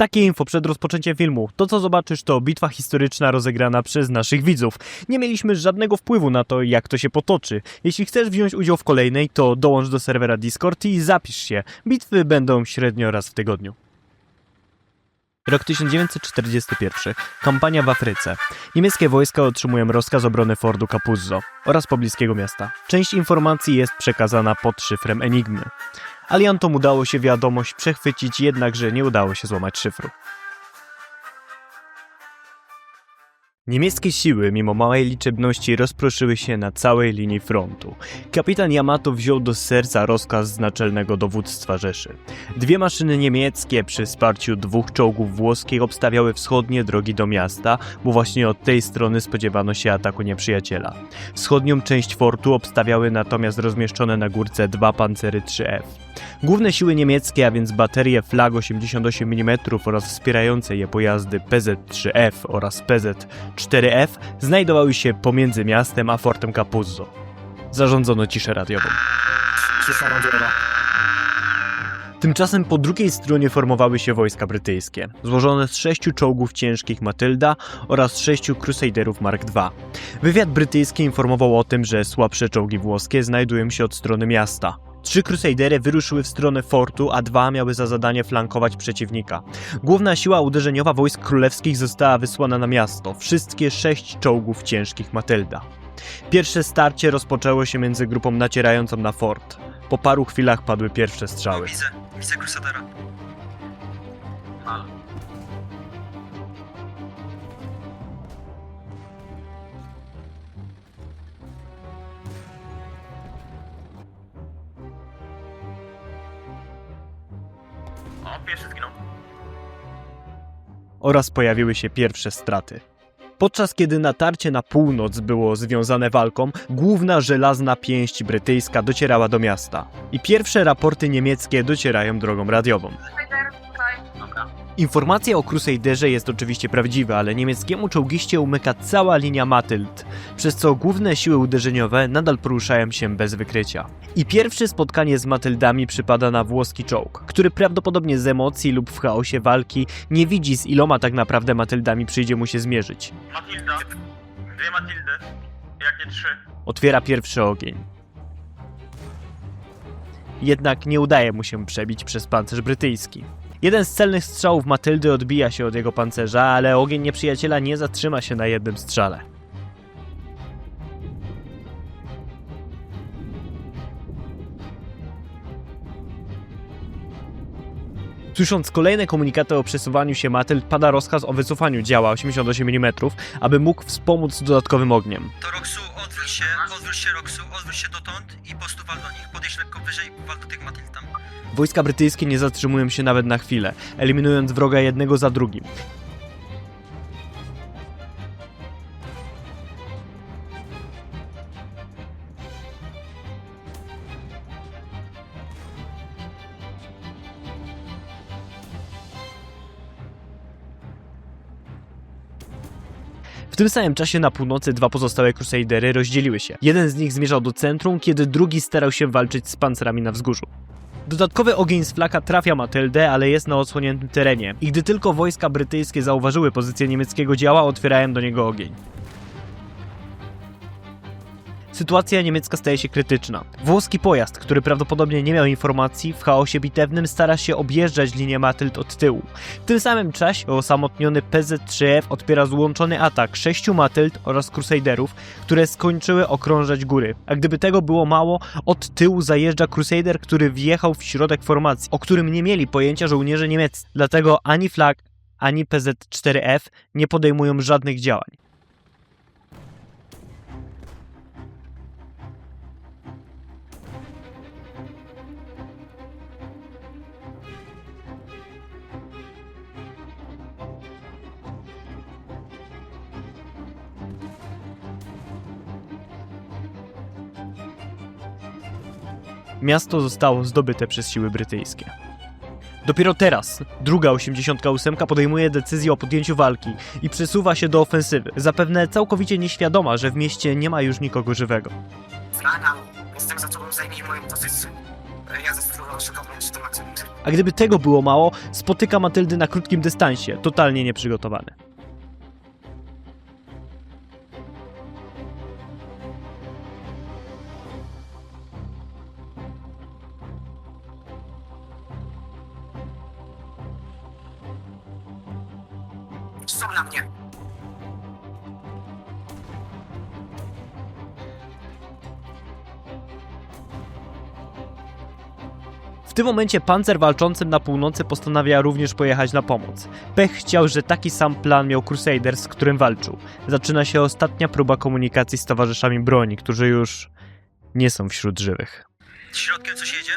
Takie info przed rozpoczęciem filmu. To co zobaczysz to bitwa historyczna rozegrana przez naszych widzów. Nie mieliśmy żadnego wpływu na to, jak to się potoczy. Jeśli chcesz wziąć udział w kolejnej, to dołącz do serwera Discord i zapisz się. Bitwy będą średnio raz w tygodniu. Rok 1941. Kampania w Afryce. Niemieckie wojska otrzymują rozkaz obrony Fordu Capuzzo oraz pobliskiego miasta. Część informacji jest przekazana pod szyfrem Enigmy. Aliantom udało się wiadomość przechwycić, jednakże nie udało się złamać szyfru. Niemieckie siły, mimo małej liczebności, rozproszyły się na całej linii frontu. Kapitan Yamato wziął do serca rozkaz z naczelnego dowództwa Rzeszy. Dwie maszyny niemieckie przy wsparciu dwóch czołgów włoskich obstawiały wschodnie drogi do miasta, bo właśnie od tej strony spodziewano się ataku nieprzyjaciela. Wschodnią część fortu obstawiały natomiast rozmieszczone na górce dwa pancery 3F. Główne siły niemieckie, a więc baterie flag 88 mm oraz wspierające je pojazdy PZ-3F oraz PZ-4F znajdowały się pomiędzy miastem a fortem Capuzzo. Zarządzono ciszę radiową. Cisza radiowa. Tymczasem po drugiej stronie formowały się wojska brytyjskie, złożone z sześciu czołgów ciężkich Matylda oraz sześciu Crusaderów Mark II. Wywiad brytyjski informował o tym, że słabsze czołgi włoskie znajdują się od strony miasta. Trzy Crusadery wyruszyły w stronę fortu, a dwa miały za zadanie flankować przeciwnika. Główna siła uderzeniowa wojsk królewskich została wysłana na miasto, wszystkie sześć czołgów ciężkich Matylda. Pierwsze starcie rozpoczęło się między grupą nacierającą na fort. Po paru chwilach padły pierwsze strzały. Widzę, widzę Crusadera. Pierwszy zginął. oraz pojawiły się pierwsze straty. Podczas kiedy natarcie na północ było związane walką, główna żelazna pięść brytyjska docierała do miasta. I pierwsze raporty niemieckie docierają drogą radiową. Informacja o Crusaderze jest oczywiście prawdziwa, ale niemieckiemu czołgiście umyka cała linia Matyld, przez co główne siły uderzeniowe nadal poruszają się bez wykrycia. I pierwsze spotkanie z Matyldami przypada na włoski czołg, który prawdopodobnie z emocji lub w chaosie walki nie widzi z iloma tak naprawdę Matyldami przyjdzie mu się zmierzyć. Matilda. Dwie Matildy. Jak nie trzy. Otwiera pierwszy ogień. Jednak nie udaje mu się przebić przez pancerz brytyjski. Jeden z celnych strzałów Matyldy odbija się od jego pancerza, ale ogień nieprzyjaciela nie zatrzyma się na jednym strzale. Słysząc kolejne komunikaty o przesuwaniu się Matyld, pada rozkaz o wycofaniu działa 88 mm, aby mógł wspomóc dodatkowym ogniem. To Się, się Roxu, się dotąd i po prostu wal do nich. Podejść lekko wyżej i wal do tych. Wojska brytyjskie nie zatrzymują się nawet na chwilę, eliminując wroga jednego za drugim. Tym samym czasie na północy dwa pozostałe Crusadery rozdzieliły się. Jeden z nich zmierzał do centrum, kiedy drugi starał się walczyć z pancerami na wzgórzu. Dodatkowy ogień z flaka trafia Matyldę, ale jest na odsłoniętym terenie. I gdy tylko wojska brytyjskie zauważyły pozycję niemieckiego działa, otwierają do niego ogień. Sytuacja niemiecka staje się krytyczna. Włoski pojazd, który prawdopodobnie nie miał informacji, w chaosie bitewnym stara się objeżdżać linię Matyld od tyłu. W tym samym czasie osamotniony PZ-3F odpiera złączony atak sześciu Matyld oraz Crusaderów, które skończyły okrążać góry. A gdyby tego było mało, od tyłu zajeżdża Crusader, który wjechał w środek formacji, o którym nie mieli pojęcia żołnierze niemieccy. Dlatego ani flag, ani PZ-4F nie podejmują żadnych działań. Miasto zostało zdobyte przez siły brytyjskie. Dopiero teraz druga 88 podejmuje decyzję o podjęciu walki i przesuwa się do ofensywy, zapewne całkowicie nieświadoma, że w mieście nie ma już nikogo żywego. Flaga, jestem za tobą, zajmij moją pozycję. Ja zastosował szykowanie się tematy. A gdyby tego było mało, spotyka Matyldy na krótkim dystansie, totalnie nieprzygotowany. Są na mnie. W tym momencie pancer walczącym na północy postanawia również pojechać na pomoc. Pech chciał, że taki sam plan miał Crusader, z którym walczył. Zaczyna się ostatnia próba komunikacji z towarzyszami broni, którzy już nie są wśród żywych. Środkiem coś jedzie?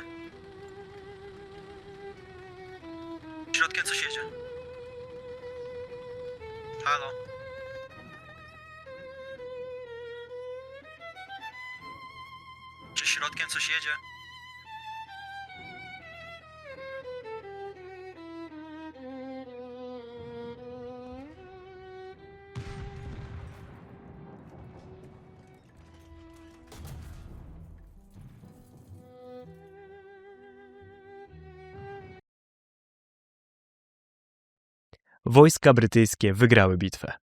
Środkiem coś jedzie. Halo? Czy środkiem coś jedzie? Wojska brytyjskie wygrały bitwę.